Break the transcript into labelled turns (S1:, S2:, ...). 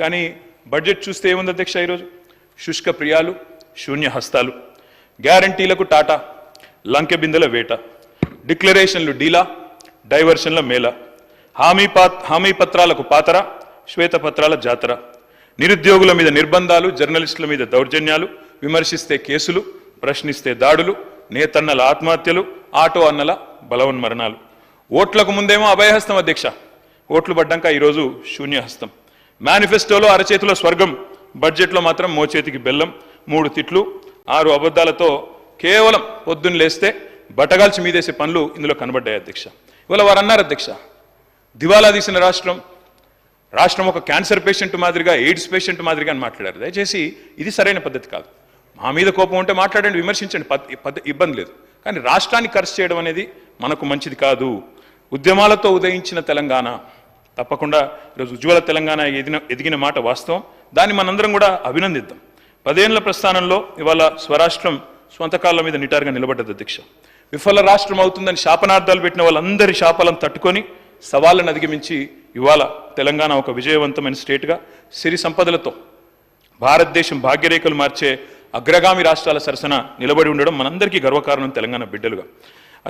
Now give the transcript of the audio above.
S1: కానీ బడ్జెట్ చూస్తే ఏముంది అధ్యక్ష ఈరోజు? శుష్క ప్రియాలు శూన్య హస్తాలు గ్యారంటీలకు టాటా లంకె బిందెల వేట డిక్లరేషన్లు డీలా డైవర్షన్ల మేళ హామీ పా హామీ పత్రాలకు పాతర శ్వేతపత్రాల జాతర. నిరుద్యోగుల మీద నిర్బంధాలు జర్నలిస్టుల మీద దౌర్జన్యాలు విమర్శిస్తే కేసులు ప్రశ్నిస్తే దాడులు నేతన్నల ఆత్మహత్యలు ఆటో అన్నల బలవన్మరణాలు. ఓట్లకు ముందేమో అభయహస్తం అధ్యక్ష. ఓట్లు పడ్డాక ఈరోజు శూన్యహస్తం. మేనిఫెస్టోలో అరచేతిలో స్వర్గం బడ్జెట్లో మాత్రం మోచేతికి బెల్లం మూడు తిట్లు ఆరు అబద్ధాలతో కేవలం పొద్దున్న లేస్తే బట్టగాల్చి మీదేసే పనులు ఇందులో కనబడ్డాయి అధ్యక్ష. ఇవాళ వారు అన్నారు అధ్యక్ష దివాలా తీసిన రాష్ట్రం రాష్ట్రం ఒక క్యాన్సర్ పేషెంట్ మాదిరిగా ఎయిడ్స్ పేషెంట్ మాదిరిగా అని మాట్లాడారు. దయచేసి ఇది సరైన పద్ధతి కాదు. మా మీద కోపం ఉంటే మాట్లాడండి విమర్శించండి పద్- ఇబ్బంది లేదు. కానీ రాష్ట్రాన్ని ఖర్చు చేయడం అనేది మనకు మంచిది కాదు. ఉద్యమాలతో ఉదయించిన తెలంగాణ తప్పకుండా ఈరోజు ఉజ్వల తెలంగాణ ఎదిగిన ఎదిగిన మాట వాస్తవం. దాన్ని మనందరం కూడా అభినందిద్దాం. పదేళ్ళ ప్రస్థానంలో ఇవాళ స్వరాష్ట్రం స్వంత మీద నిటారుగా నిలబడ్డది అధ్యక్ష. విఫల రాష్ట్రం అవుతుందని శాపనార్థాలు పెట్టిన వాళ్ళందరి శాపాలను తట్టుకొని సవాళ్ళను అధిగమించి ఇవాళ తెలంగాణ ఒక విజయవంతమైన స్టేట్గా సిరి సంపదలతో భారతదేశం భాగ్యరేఖలు మార్చే అగ్రగామి రాష్ట్రాల సరసన నిలబడి ఉండడం మనందరికీ గర్వకారణం తెలంగాణ బిడ్డలుగా.